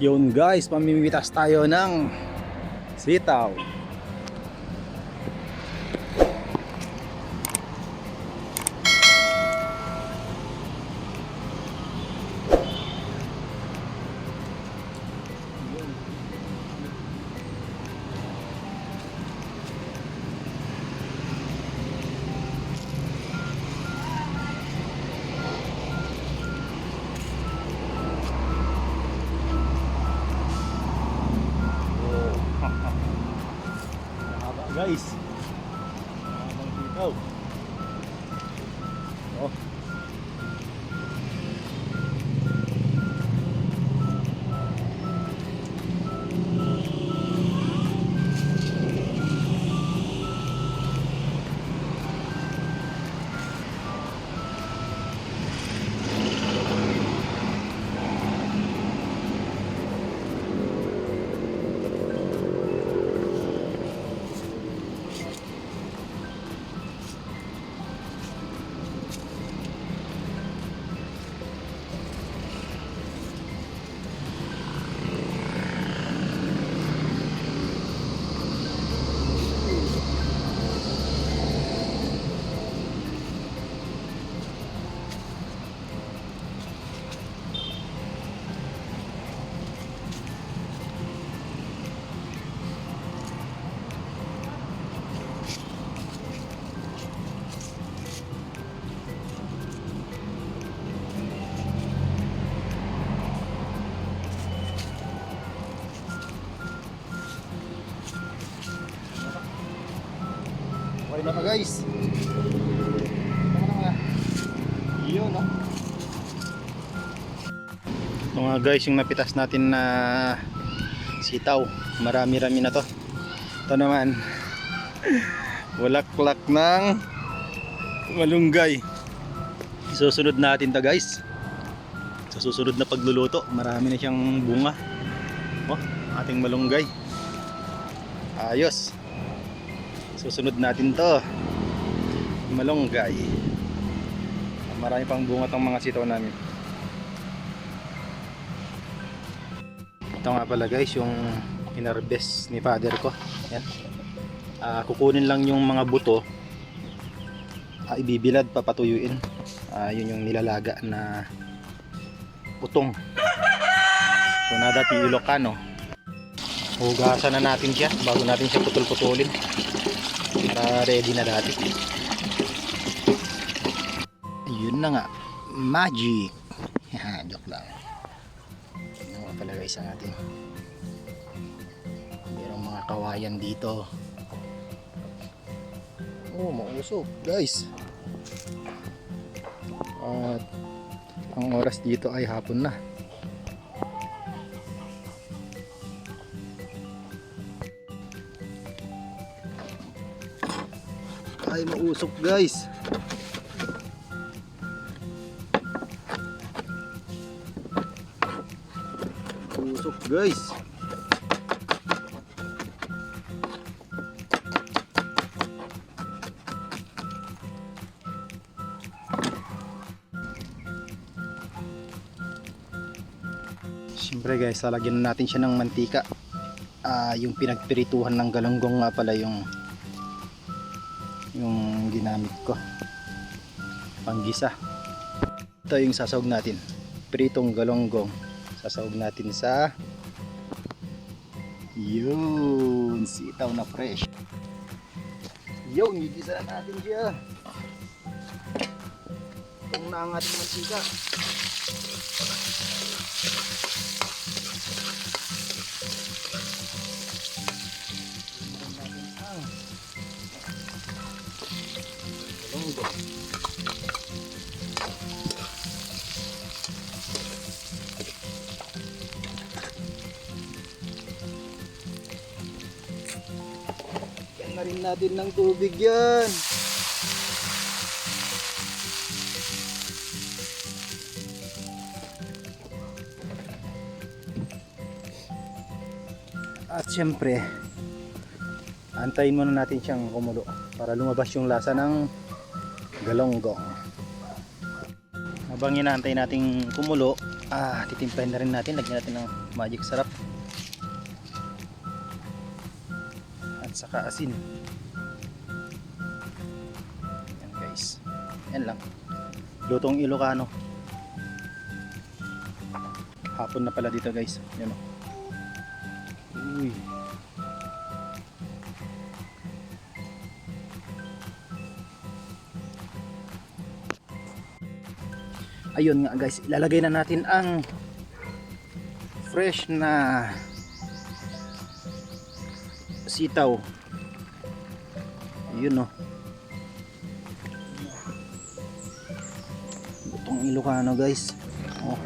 Yun guys, pamimitas tayo ng sitaw. Sitaw. Oh. Okay na pa guys. Yun no. Ito nga guys yung napitas natin na sitaw. Marami-rami na to. Ito naman. Walaklak ng malunggay. Susunod natin to guys. Sa susunod na pagluluto, marami na siyang bunga. Oh, ating malunggay. Ayos. Susunod natin to. Malunggay. Marami pang bunga tong mga sitaw namin. Ito nga pala guys, yung inarbes ni father ko. Yan. Ah, kukunin lang yung mga buto. Ah, ibibilad, papatuyuin. Ah, yun yung nilalaga na putong. So nada ti Ilocano. Hugasan na natin siya bago natin siya putol-putulin. Para ready na dati. Yun na nga. Magic. Yan, joke lang. Yun nga pala guys ang ating merong mga kawayan dito. Oh mausok guys. At ang oras dito ay hapon na ay mausok guys usok guys Siyempre guys, lalagyan na natin siya ng mantika. Ah, yung pinagpirituhan ng galunggong nga pala yung yung ginamit ko. Panggisa. Ito yung sasawag natin. Pritong galonggong. Sasawag natin sa yun sitaw na fresh. Yun gigisa na natin siya. Itong na ang ating mantika galonggong Yan na rin natin ng tubig yan. At syempre, antayin muna natin siyang kumulo para lumabas yung lasa ng galonggong. Habang inaantay nating kumulo, Ah, titimplahin na rin natin. Lagyan natin ng magic sarap. At saka asin. Yan guys. Yan lang. Lutong Ilocano. Hapon na pala dito guys. Yan o. Uy. Ayun nga guys, ilalagay na natin ang fresh na sitaw. Yun o. Butong Ilocano guys. Oh.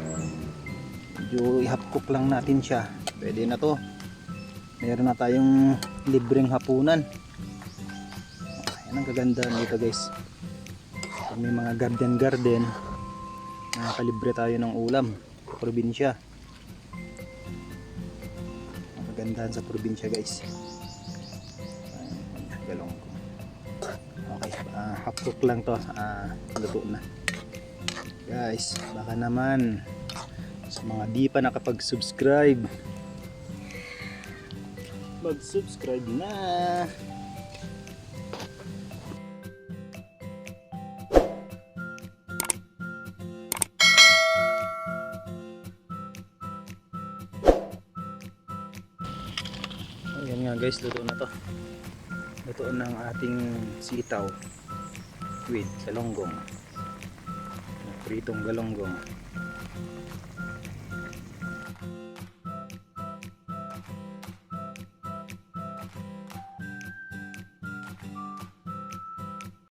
Medyo ihapkok lang natin siya. Pwede na to. Meron na tayong libreng hapunan. Ayan ang kaganda dito guys. May mga garden garden, nakakalibre tayo ng ulam probinsya. Kagandahan sa probinsya guys. Galong ko. Okay, ah, half cook lang to. Ah, luto na. Guys, baka naman sa mga di pa nakapag-subscribe mag-subscribe na. Guys, luto na to. Luto ng ating sitaw with galonggong. Pritong galonggong.